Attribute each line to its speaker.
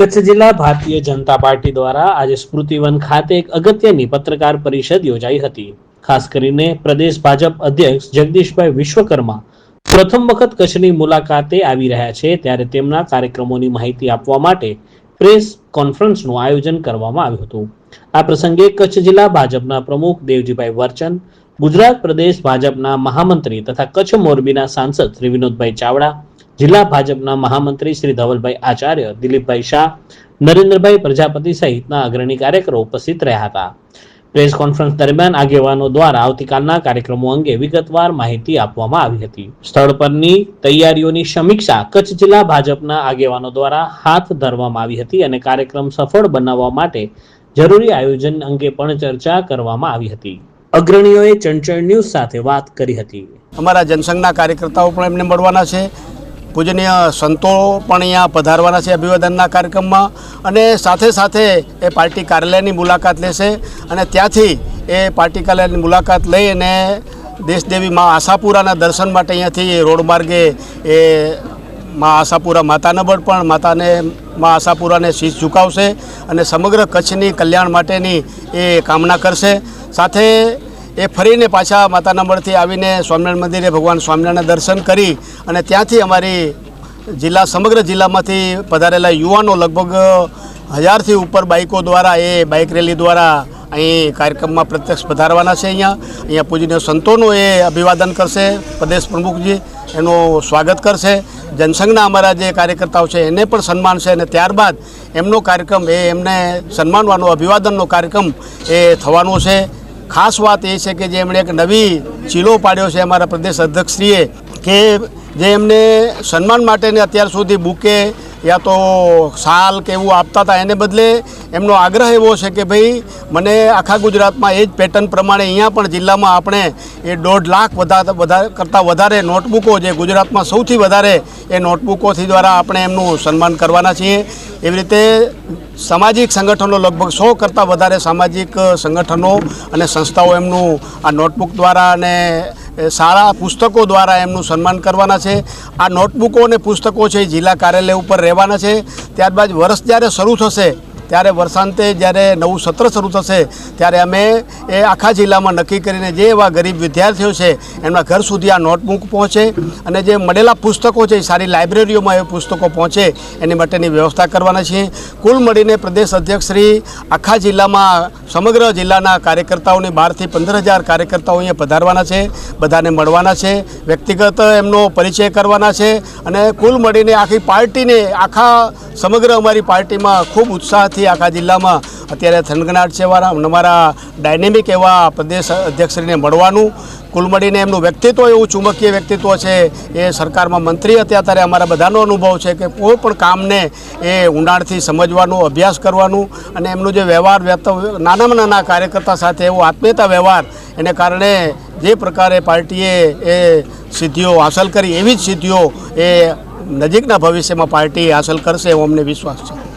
Speaker 1: કચ્છ જિલ્લા ભારતીય જનતા પાર્ટી દ્વારા આજે સ્મૃતિવન ખાતે એક અગત્યની પત્રકાર પરિષદ યોજાઈ હતી. ખાસ કરીને પ્રદેશ ભાજપ અધ્યક્ષ જગદીશભાઈ વિશ્વકર્મા પ્રથમ વખત કચ્છની મુલાકાતે આવી રહ્યા છે ત્યારે તેમના કાર્યક્રમોની માહિતી આપવા માટે પ્રેસ કોન્ફરન્સનું આયોજન કરવામાં આવ્યું હતું. આ પ્રસંગે કચ્છ જિલ્લા ભાજપના પ્રમુખ દેવજીભાઈ વર્ચન, ગુજરાત પ્રદેશ ભાજપના મહામંત્રી તથા કચ્છ મોરબીના સાંસદ શ્રી વિનોદભાઈ ચાવડા જિલ્લા ભાજપના મહામંત્રી શ્રી ધવલભાઈ આચાર્ય, દિલીપભાઈ શાહ, નરેન્દ્રભાઈ પ્રજાપતિ સહિતના અગ્રણી કાર્યકરો ઉપસ્થિત રહ્યા હતા. પ્રેસ કોન્ફરન્સ દરમિયાન આગેવાનો દ્વારા આવતીકાલના કાર્યક્રમો અંગે વિગતવાર માહિતી આપવામાં આવી હતી. સ્થળ પરની તૈયારીઓની સમીક્ષા કચ્છ જિલ્લા ભાજપના આગેવાનો દ્વારા હાથ ધરવામાં આવી હતી અને કાર્યક્રમ સફળ બનાવવા માટે જરૂરી આયોજન અંગે પણ ચર્ચા કરવામાં આવી હતી. અગ્રણીઓએ ચંચળ ન્યૂઝ સાથે વાત કરી હતી.
Speaker 2: અમારા જનસંઘના કાર્યકર્તાઓ પણ એમને મળવાના છે. પૂજનીય સંતો પણ અહીંયા પધારવાના છે અભિવાદનના કાર્યક્રમમાં અને સાથે સાથે એ પાર્ટી કાર્યાલયની મુલાકાત લેશે અને ત્યાંથી એ પાર્ટી કાર્યાલયની મુલાકાત લઈ અને દેશદેવી મા આશાપુરાના દર્શન માટે અહીંયાથી રોડ માર્ગે એ મા આશાપુરા માતાના બળ પણ માતાને મા આશાપુરાને શીશ ઝુકાવશે અને સમગ્ર કચ્છની કલ્યાણ માટેની એ કામના કરશે. સાથે એ ફરીને પાછા માતાના મળથી આવીને સ્વામિનારાયણ મંદિરે ભગવાન સ્વામિનારાયણના દર્શન કરી અને ત્યાંથી અમારી જિલ્લા, સમગ્ર જિલ્લામાંથી પધારેલા યુવાનો લગભગ હજારથી ઉપર બાઇકો દ્વારા એ બાઇક રેલી દ્વારા અહીં કાર્યક્રમમાં પ્રત્યક્ષ પધારવાના છે અહીંયા. અહીંયા પૂજીને સંતોનું એ અભિવાદન કરશે, પ્રદેશ પ્રમુખજી એનું સ્વાગત કરશે. જનસંઘના અમારા જે કાર્યકર્તાઓ છે એને પણ સન્માન છે અને ત્યારબાદ એમનો કાર્યક્રમ, એ એમને સન્માનવાનો, અભિવાદનનો કાર્યક્રમ એ થવાનો છે. ખાસ વાત એ છે કે જે એમણે એક નવી ચીલો પાડ્યો છે અમારા પ્રદેશ અધ્યક્ષશ્રીએ, કે જે એમને સન્માન માટેને અત્યાર સુધી બુકે યા તો શાલ કે એવું આપતા હતા, એને બદલે એમનો આગ્રહ એવો છે કે ભાઈ મને આખા ગુજરાતમાં એ જ પેટર્ન પ્રમાણે અહીંયા પણ જિલ્લામાં આપણે એ દોઢ લાખ વધારે વધારે, કરતાં વધારે નોટબુકો, જે ગુજરાતમાં સૌથી વધારે એ નોટબુકોથી દ્વારા આપણે એમનું સન્માન કરવાના છીએ. એવી રીતે સામાજિક સંગઠનો લગભગ સો કરતાં વધારે સામાજિક સંગઠનો અને સંસ્થાઓ એમનું આ નોટબુક દ્વારા અને સારા પુસ્તકો દ્વારા એમનું સન્માન કરવાના છે. આ નોટબુકો અને પુસ્તકો છે જિલ્લા કાર્યાલય ઉપર રહેવાના છે. ત્યારબાદ વર્ષ જ્યારે શરૂ થશે ત્યારે વર્ષાંતે જ્યારે નવું સત્ર શરૂ થશે, ત્યારે અમે એ આખા જિલ્લામાં નક્કી કરીને જે એવા ગરીબ વિદ્યાર્થીઓ છે, એમના ઘર સુધી આ નોટબુક પહોંચે અને જે મળેલા પુસ્તકો છે, એ સારી લાઇબ્રેરીઓમાં એ પુસ્તકો પહોંચે, એની માટેની વ્યવસ્થા કરવાના છીએ. કુલ મળીને પ્રદેશ અધ્યક્ષ શ્રી આખા જિલ્લામાં, સમગ્ર જિલ્લાના કાર્યકર્તાઓની બારથી પંદર હજાર કાર્યકર્તાઓ અહીંયા પધારવાના છે, બધાને મળવાના છે, વ્યક્તિગત એમનો પરિચય કરવાના છે અને કુલ મળીને આખી પાર્ટીને, આખા સમગ્ર અમારી પાર્ટીમાં ખૂબ ઉત્સાહથી આખા જિલ્લામાં અત્યારે થનગનાટ છે અમારા ડાયનેમિક એવા પ્રદેશ અધ્યક્ષશ્રીને મળવાનું. કુલ મળીને એમનું વ્યક્તિત્વ, એવું ચુંબકીય વ્યક્તિત્વ છે એ સરકારમાં મંત્રી હતા. ત્યારે અમારા બધાનો અનુભવ છે કે કોઈ પણ કામને એ ઊંડાણથી સમજવાનું, અભ્યાસ કરવાનું અને એમનું જે વ્યવહાર વ્યક્ત નાનામાં નાના કાર્યકર્તા સાથે એવો આત્મીયતા વ્યવહાર, એને કારણે જે પ્રકારે પાર્ટીએ એ સિદ્ધિઓ હાંસલ કરી, એવી જ સિદ્ધિઓ એ નજીકના ભવિષ્યમાં પાર્ટી હાંસલ કરશે એવો અમને વિશ્વાસ છે.